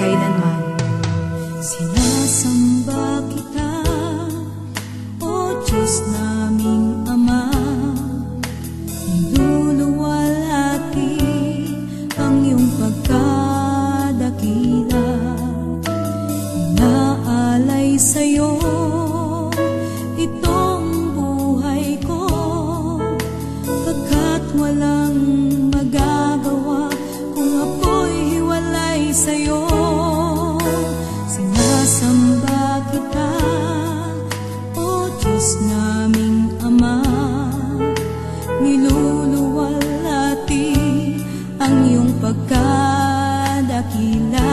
magpakailanman. Sinasamba kita, O Diyos naming Ama. Niluluwalhati ang iyong pagkadakila. Inaalay sa'yo itong Sinasamba kita, O naming Ama. Niluluwalhati ang iyong pagkadakila.